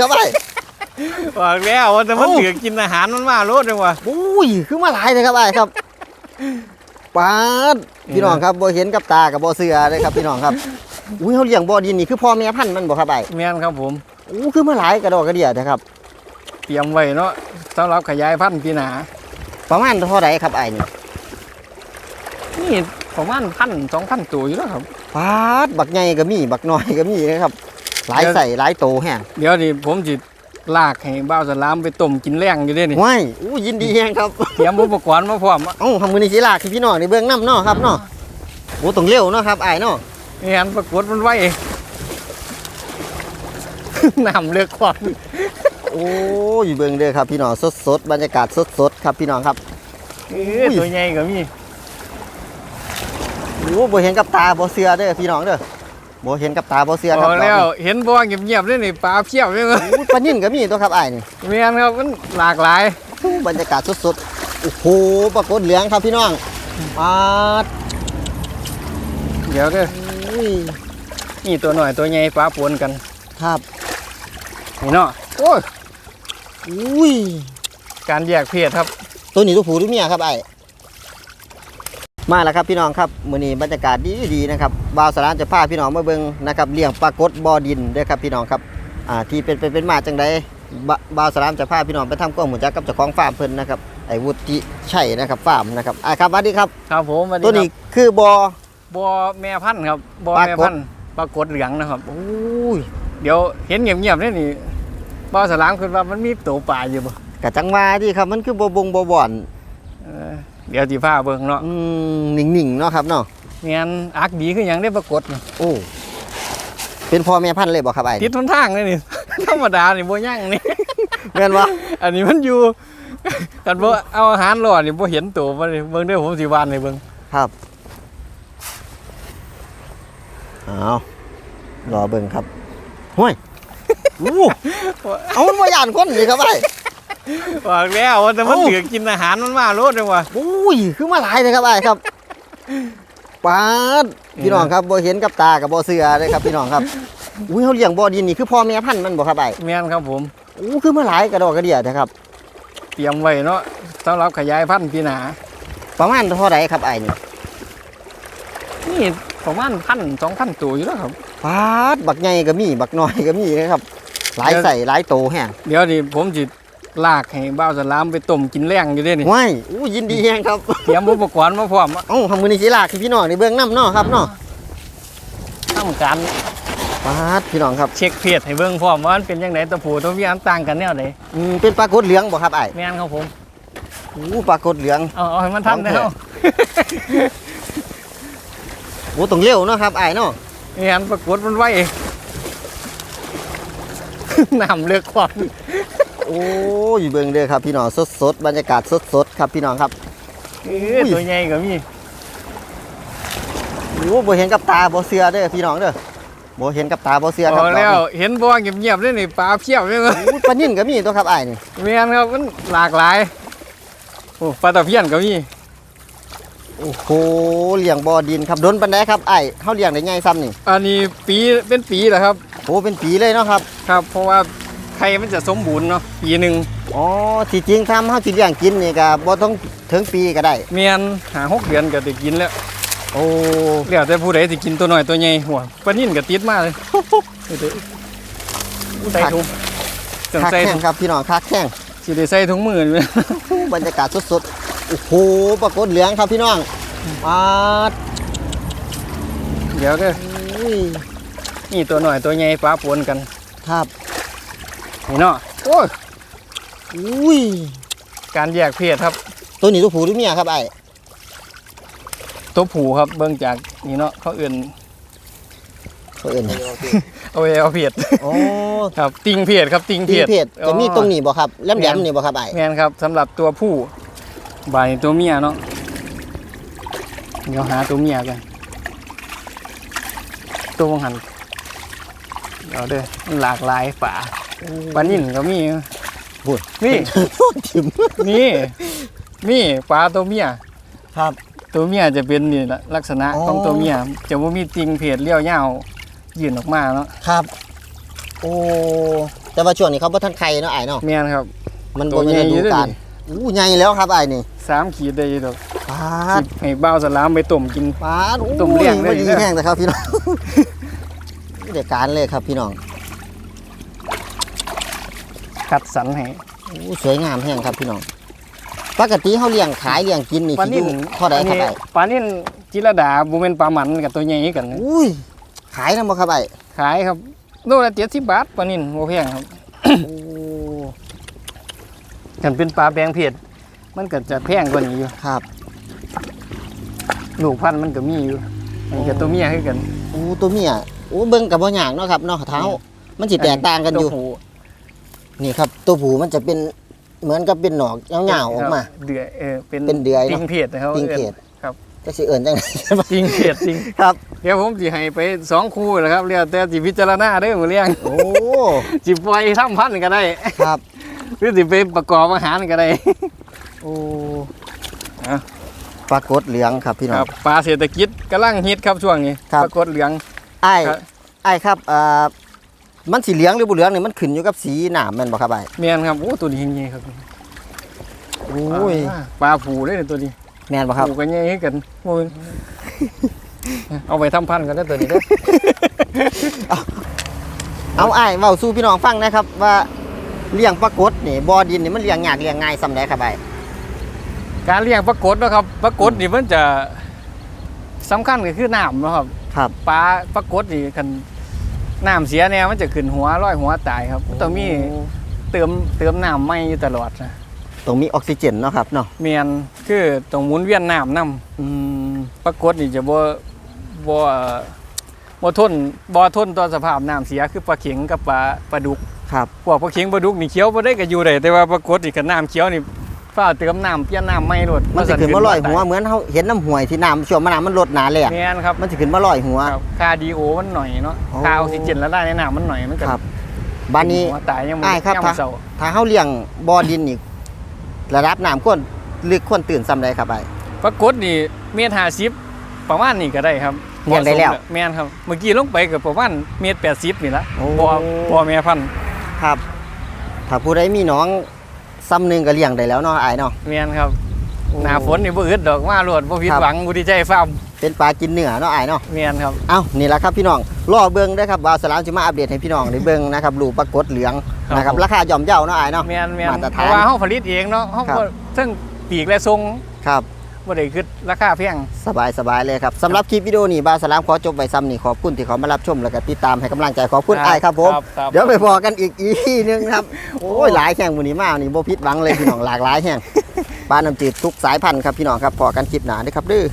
ครับไอ้บอกแล้วว่าแต่มันเอ้าเหลือกินอาหารมันมาโลดจังวะอุ้ยคือมาหลายเลยครับไอ้ครับปาดพี่น้องครับบ่เห็นกับตากับบ่เสือเลยครับพี่น้องครับอุ้ยเขาเลี้ยงบ่อดินนี่คือพ่อแม่พันธุ์มันบ่ครับไอ้แม่นครับผมอู้คือมาหลายกระดอกกระเดียนะครับ เตรียมไว้เนาะสำหรับขยายพันธุ์ปีหนาประมาณเท่าไหร่ครับไอ้นี่นี่ประมาณพันสองพันตัวอยู่แล้วครับปาดบักใหญ่ก็มีบักน้อยก็มีนะครับ หลายเดี๋ยวใส่หลายโตแฮงเดี๋ยวนี้ผมจิลากให้บ้าวสลามไปต้มกินแรงอยู่เด้นี่ว้ายอู้ยินดีแฮงครับเตรียมอุปกรณ์มาพร้อมอะเอ้าทำมือนี่สิลากให้พี่น้องในเบื้องน้ำเนาะครับเนาะโอ้ต้องเร็วเนาะครับไอ้เนาะนี่ฮันปรากฏมันไว้น้ำเลือกความโอ้ยเบื้องเด้อครับพี่น้องสดๆบรรยากาศสดๆครับพี่น้องครับ เออตัวใหญ่ก็มีโอ้บ่เห็นกับตาบ่เสือเด้อพี่น้องเด้อ บ่เห็นกับตาบ่เสือบครับอกแล้วเห็นบ่เงียบๆเลยนี่ปลาเพียบเลยโอ้ยปลานิ่นก็มีตัวครับไอ้นี่แม่นครับมันหลากหลายบรรยากาศสดๆโอ้โหปรากฏเหลืองครับพี่น้องปาดเดี๋ยวเด้ออุ้ยนี่ตัวหน่อยตัวใหญ่ปลาปนกันครับนี่เนาะโอ้ยอุ้ยการแยกเพศครับ ตัวนี้ตัวผู้ตัวเมียครับไอ้มาแล้วครับพี่น้องครับมื้อนี้บรรยากาศดีดีๆนะครับ บ่าวสารานจะพาพี่น้องมาเบิ่งนะครับเลี้ยงปลากดบ่อดินเด้อครับพี่น้องครับอ่าที่เป็นเป็นเป็นมาจังไดบ่บ่าวสารานจะพาพี่น้องไปทำกล้องหมุนจักกับเจ้าของฟาร์มเพิ่นนะครับไอ้วุฒิชัยนะครับฟาร์มนะครับอ่าครับสวัสดีครับ ครับผมสสดีตัวนี้ครับคือบ่อบ่อแม่พันธุ์ครับบ่อปลากดแม่พันธุ์ปลากดเหลืองนะครับอุ้ยเดี๋ยวเห็นเงียบๆนี่นี่บ่อสลามคือว่ามันมีตัวปลาอยู่บ่กะจังว่าที่ครับมันคือบ่บงบ่บ่อนเออเดี๋ยวสิพาเบิ่งเนาะอืมนิ่งๆเนาะครับเนาะ เงี้ยอักดีคือหยังได้ปรากฏนี่โอ้เป็นพ่อแม่พันธุ์เลยบ่ครับไอ้ติดทนทางเลยนี่ ธรรมดานี่บ่ยั่งนี่ แม่นบ่อันนี้มันอยู่กันบ่เอาอาหารรอดนี่บ่เห็นตัวมันนี่เบิ่งเด้อผมสิวานให้เบิ่งครับเอารอเบิ่งครับห้วยอู้เอามันมาย่านคนนี่ครับไอ้บอกแล้วว่าแต่มันเอ้าเหลือกินอาหารมันมาโลดจังวะอุ้ยคือมาหลายเลยครับไอ้ครับ ปาดพี่น้องครับบ่เห็นกับตากับบ่เสือเลยครับพี่น้องครับอุ้ยเขาเลี้ยงบ่อดินนี่คือพ่อแม่พันธุ์มันบ่ครับไอ้แม่นครับผมอู้คือมาหลายกระดอกกระเดียนะครับ เตรียมไว้เนาะสำหรับขยายพันธุ์ปีหนาประมาณเท่าไหร่ครับไอ้นี่นี่ประมาณพันสองพันตัวอยู่แล้วครับปาดบักใหญ่ก็มีบักน้อยก็มีนะครับหลายใส่หลายโตแฮงเดี๋ยวนี้ผมจิ ลากให้บ้าวสลามไปต้มกินแรงอยู่เด้นี่ว้ายอู้ยินดีแฮงครับ เตรียมอุปกรณ์มาพร้อมอะเอ้าทำมือนี่สิลากให้พี่น้องในเบื้องน้ำเนาะครับเนาะทำการปาดพี่น้องครับเช็คเพศให้เบิ่งพร้อมว่ามันเป็นยังไงตัวผู้ตัวเมียมันต่างกันแนวไหนอืมเป็นปลากดเหลืองบ่ครับไอ้แม่นครับผมอู้ปลากดเหลือง เอาเอาให้มันทันของแท้ แล้วโอ้ต้องเร็วเนาะครับไอ้เนาะนี่อันปรากฏมันไว้น้ำเลือกความ โอ้ยเบิ่งเด้อครับพี่น้องสดๆบรรยากาศสดๆครับพี่น้องครับเออตัวใหญ่ก็มีโอ้บ่เห็นกับตาบ่เสือเด้อพี่น้องเด้อบ่เห็นกับตาบ่เสือบครัอบกแล้วเห็นบ่เงียบๆเลยนี่ปลาเพียบเลยอู้ปลานิ่นก็มีตัวครับไอ้นี่แม่นครับมันหลากหลายโอ้ปลาตะเพียนก็มีโอ้โหเลี้ยงบ่อดินครับโดนปานใดครับไอ้เฮาเลี้ยงได้ไงซ้ำนี่อันนี้ปีเป็นปีแหละครับโอ้เป็นปีเลยเนาะครับ ครับ เพราะว่า ไข่มันจะสมบูรณ์เนาะปีหนึ่งอ๋อที่จริงทำเฮาสิเลี้ยงกินนี่ก็บ่ต้องถึงปีก็ได้ เมียนหาหกเดือนก็ได้กินแล้ว โอ้เดี๋ยวแต่ผู้ใดสิกินตัวน้อยตัวใหญ่หัวปลานิ่นก็ติดมาเลยเดี๋ยวๆใส่ถุงต้องคักใส่แข้ถุงงครับพี่น้องคักแข้งสิได้ใส่ถุงมือเลยบรรยากาศสดๆ โอ้โหปรากฏเหลืองครับพี่น้องปาดเดี๋ยวเด้ออุ้ยนี่ตัวหน่อยตัวใหญ่ปลาปนกัน ครับ นี่เนาะโอ้ยอุ้ยการแยกเพศครับ ตัวนี้ตัวผู้ตัวเมียครับไอ้ตัวผู้ครับเบิ่งจากนี่เนาะเขาเอื่นตัวอื่นเอาไว้เอาเพศโอ้ครับ ติงเพศครับ ติงเพตีศเพศจะมีตรงนี้บ่ครับแหลมแม่แหลนมนี่บ่ครับไอ้แม่นครับสำหรับตัวผู้ใบายตัวเมียเนาะเดี๋ยวหาตัวเมียกันตัวบังหันเดี๋ยวเด้อมันหลากหลายฝา ปลานิ่นก็มีพูดนี่ทิมนี่นี่ปลาตัวเมียครับ ตัวเมียจะเป็นนี่ละลักษณะอ๋อของตัวเมียจะว่ามีติงเพจเลี้ยวยาวยื่นออกมาเนาะครับ โอ้แต่ว่าช่วงนี้เขาบ่ทันไข่เนาะไอ้ายเนาะแม่นครับ มันตับ่วมีใหญ่ฤอยู่ดูเด้อกาลอู้ใหญ่แล้วครับไอ้ายนี่สามขีดได้อยู่ดอกปาดสิให้บ้าวสลามไปต้มกินปาดอู้ตุ่มเลี้ยงได้ไม่ดีเด้อแห้งนะครับพี่น้องเดี๋ยวการเลยครับพี่น้อง คัดสรรให้อู้สวยงามแห้งครับพี่น้อง ปกติเขาเลี้ยงขายเลี้ยงกินนี่ปลาคิดนิ่ดูนเท่าใดครับไอ้ายปลานิ่นจิรดาบ่แม่นปลาหมันกับตัวใหญ่กันนะอุ้ย ขายนะบ่ครับไอ้ายขายครับโลละ70บาทปลานิ่นบ่แพงครับโอ้กันเป็นปลาแบงเพศมันก็จะแพงกว่านี้อยู่ครับ ลูกพันธุ์มันก็มีอยู่อันนี้ก็ตัวเมียคือกันอู้ตัวเมียอู้เบิ่งกับบ่ยากเนาะครับเนาะเท้า มันสิแตกต่างกันอยู่ ตัวผู้ นี่ครับ ตัวผูมันจะเป็นเหมือนกับเป็นหนอกยาวๆออกมา เดือยเออเป็นเป็นเดือยเนอะ ติงเพศนะครับติงเพศครับ ก็สิเอิ้นจังไดติงเพศติงครับ เดี๋ยวผมสิให้ไปสองคู่แหละครับเรียกแต่สิพิจารณาเด้อมื้อเลี้ยงโอ้ สิปล่อยทำพันธุ์ก็ได้ครับ หรือสิไปประกอบอาหารก็ได้ โอ้อะ ปรากฏเหลืองครับพี่น้คอรัง บปลาเศรษฐกิจกำลังฮิตครับช่วงนี้ครับ ปรากฏเหลือง ไอ้ายครับ ไอ้ายครับเอ่อ มันสีเหลืองหรือบ่เหลืองนี่มันขึ้นอยู่กับสีหนามแม่นบ่ครับไอ้ายแม่นครับโอ้ตัวนี้ใหญ่ครับโอ้ยอ่าปลาผูได้อตัวนี้แม่นบ่ครับผูกันใหญ่คือกันโอ้ยเอาไปทำพันธุ์กันได้อตัวนี้เด้อเอาไอ้ายเว้าสู่พี่น้องฟังนะครับ ว่าเลี้ยงปรากฏนี่บ่อดินนี่มันเลี้ยงยากเลี้ยงง่ายส่ำใดครับไอ้ายการเลี้ยงปรากฏเนาะครับปรากฏนี่มันจะสำคัญก็คือน้ำเนาะครับ ครับปลาปรากฏนี่คัน น้ำเสียแนวมันจะขึ้นหัวร้อยหัวตายครับต้องมีเติมเติมน้ำไม่อยู่ตลอดนะต้องมีออกซิเจนเนาะครับเนาะเมียนคือต้องหมุนเวียนน้ำนํอืมปรากฏนี่จะบ่บ่บ่ทนบ่ทนต่อสภาพน้ำเสียคือปลาเข็งกับปลาปลาดุกครับพวกปลาเข็งปลาดุกนี่เคี้ยวบ่ได้ก็อยู่ได้แต่ว่าปรากฏนี่คันน้ำเคี้ยวนี่ ฟ้าวเติมน้ำเปลี่ยนน้ำไม่รดมันสิขึ้นมาลอยหัวเหมือนเฮาเห็นน้ำห้วยที่น้ำช่วงมะน้ำมันลดหนาแหลกเมียนครับมันสิขึ้นมาลอยหัวครับค่าดีโอมันหน่อยเนาะโอ้ค่าออกซิเจนละลายในน้ำมันหน่อยมันก็ครับบ้านนี้หัวตายยังอ้ายครับยังถ้าเศร้าถ้าเฮาเลี้ยงบ่อดินนี่ระดับน้ำควรลึกควรตื่นซ้ำใดครับไอ้ายปรากฏนี่เมตรห้าสิบประมาณนี้ก็ได้ครับเลี้ยงได้แล้วแม่นครับ เมื่อกี้ลงไปก็ประมาณเมตรแปดสิบนี่ละโอ้พอพอแม่พันธุ์ครับ ถ้าผู้ใดมีน้อง ซ้ำหนึงก็เลี้ยงได้แล้วเนาะอ้ายเนาะแม่นครับหน้าฝนนี่บ่อึดดอกมาโลดบ่ผิดครับหวังบ่ดีใจฟาร์มเป็นปลากินเนื้อเนาะอ้ายเนาะแม่นครับเอ้านี่แหละครับพี่น้องรอเบิ่งได้อครับว่าสลามจะมาอัปเดตให้พี่น้องได้เบิ่งนะครับลูกปรากฏเหลืองครับนะครับผมราคาย่อมเยาเนาะอ้ายเนาะแม่นแม่นมาตรเพฐานราะว่าเฮาผลิตเองเนาะเฮาครับบ่ทั้งปีกและทรงครับ บ่ได้คิดราคาแพงสบายสบายเลยครับสำหรับคลิปวิดีโอนี้บาสลามขอจบไว้ซ้ำนี่ขอบคุณที่เขามารับชมแล้วก็ติดตามให้กำลังใจขอบคุณอ้ายครับผมครับเดี๋ยวไปพอกันอีกอีพีนึงครับ โอ้ยหลายแข่งวันนี้มากนี่โบพิษหวังเลยพี่น้องหลากหลายแห่งปลาน้ำจืดทุกสายพันธุ์ครับพี่น้องครับพอกันคลิปหนาเด้วยครับเดื้อ